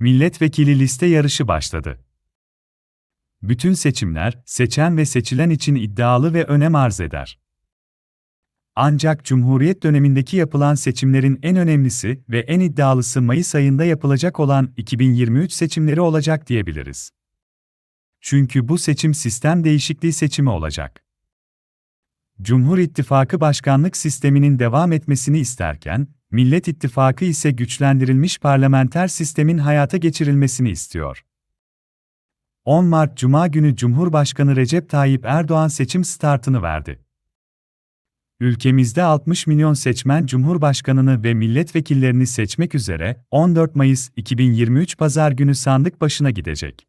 milletvekili liste yarışı başladı. Bütün seçimler, seçen ve seçilen için iddialı ve önem arz eder. Ancak Cumhuriyet dönemindeki yapılan seçimlerin en önemlisi ve en iddialısı Mayıs ayında yapılacak olan 2023 seçimleri olacak diyebiliriz. Çünkü bu seçim sistem değişikliği seçimi olacak. Cumhur İttifakı başkanlık sisteminin devam etmesini isterken, Millet İttifakı ise güçlendirilmiş parlamenter sistemin hayata geçirilmesini istiyor. 10 Mart Cuma günü Cumhurbaşkanı Recep Tayyip Erdoğan seçim startını verdi. Ülkemizde 60 milyon seçmen Cumhurbaşkanını ve milletvekillerini seçmek üzere 14 Mayıs 2023 Pazar günü sandık başına gidecek.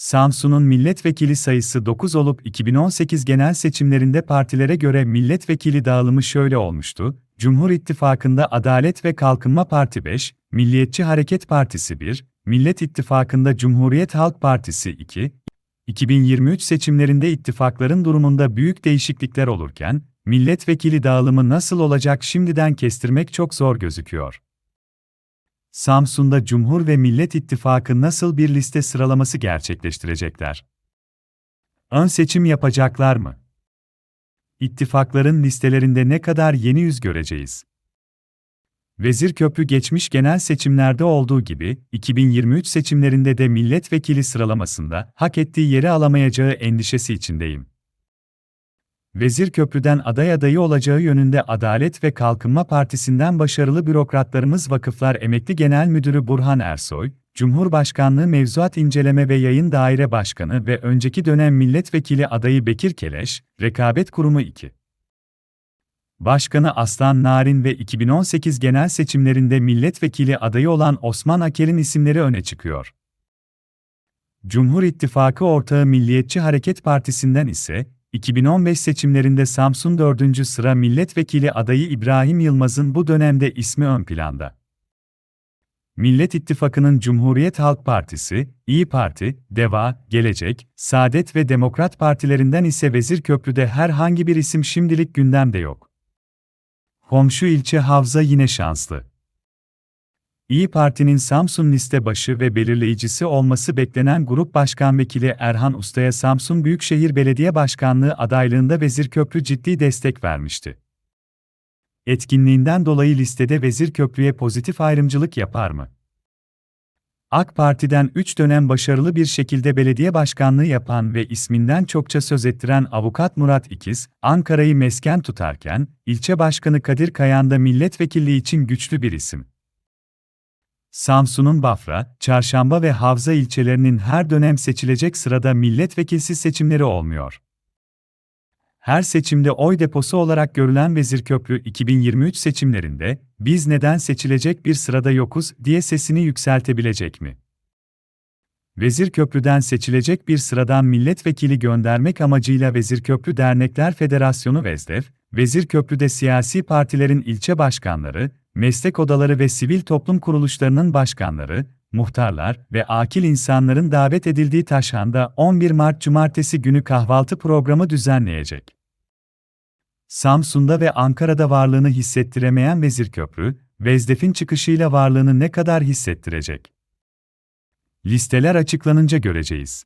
Samsun'un milletvekili sayısı 9 olup 2018 genel seçimlerinde partilere göre milletvekili dağılımı şöyle olmuştu. Cumhur İttifakı'nda Adalet ve Kalkınma Parti 5, Milliyetçi Hareket Partisi 1, Millet İttifakı'nda Cumhuriyet Halk Partisi 2, 2023 seçimlerinde ittifakların durumunda büyük değişiklikler olurken, milletvekili dağılımı nasıl olacak şimdiden kestirmek çok zor gözüküyor. Samsun'da Cumhur ve Millet İttifakı nasıl bir liste sıralaması gerçekleştirecekler? Ön seçim yapacaklar mı? İttifakların listelerinde ne kadar yeni yüz göreceğiz? Vezirköprü geçmiş genel seçimlerde olduğu gibi 2023 seçimlerinde de milletvekili sıralamasında hak ettiği yeri alamayacağı endişesi içindeyim. Vezirköprü'den aday adayı olacağı yönünde Adalet ve Kalkınma Partisi'nden başarılı bürokratlarımız Vakıflar Emekli Genel Müdürü Burhan Ersoy, Cumhurbaşkanlığı Mevzuat İnceleme ve Yayın Daire Başkanı ve önceki dönem milletvekili adayı Bekir Keleş, Rekabet Kurumu 2. Başkanı Aslan Narin ve 2018 genel seçimlerinde milletvekili adayı olan Osman Aker'in isimleri öne çıkıyor. Cumhur İttifakı ortağı Milliyetçi Hareket Partisi'nden ise, 2015 seçimlerinde Samsun 4. sıra milletvekili adayı İbrahim Yılmaz'ın bu dönemde ismi ön planda. Millet İttifakı'nın Cumhuriyet Halk Partisi, İyi Parti, Deva, Gelecek, Saadet ve Demokrat Partilerinden ise Vezirköprü'de herhangi bir isim şimdilik gündemde yok. Komşu ilçe Havza yine şanslı. İyi Parti'nin Samsun liste başı ve belirleyicisi olması beklenen Grup Başkan Vekili Erhan Usta'ya Samsun Büyükşehir Belediye Başkanlığı adaylığında Vezirköprü ciddi destek vermişti. Etkinliğinden dolayı listede Vezirköprü'ye pozitif ayrımcılık yapar mı? AK Parti'den 3 dönem başarılı bir şekilde belediye başkanlığı yapan ve isminden çokça söz ettiren avukat Murat İkiz, Ankara'yı mesken tutarken, ilçe başkanı Kadir Kayan da milletvekilliği için güçlü bir isim. Samsun'un Bafra, Çarşamba ve Havza ilçelerinin her dönem seçilecek sırada milletvekilsiz seçimleri olmuyor. Her seçimde oy deposu olarak görülen Vezirköprü 2023 seçimlerinde biz neden seçilecek bir sırada yokuz diye sesini yükseltebilecek mi? Vezirköprü'den seçilecek bir sıradan milletvekili göndermek amacıyla Vezirköprü Dernekler Federasyonu Vezdef, Vezirköprü'de siyasi partilerin ilçe başkanları, meslek odaları ve sivil toplum kuruluşlarının başkanları, muhtarlar ve akil insanların davet edildiği Taşhan'da 11 Mart Cumartesi günü kahvaltı programı düzenleyecek. Samsun'da ve Ankara'da varlığını hissettiremeyen Vezirköprü, Vezdef'in çıkışıyla varlığını ne kadar hissettirecek? Listeler açıklanınca göreceğiz.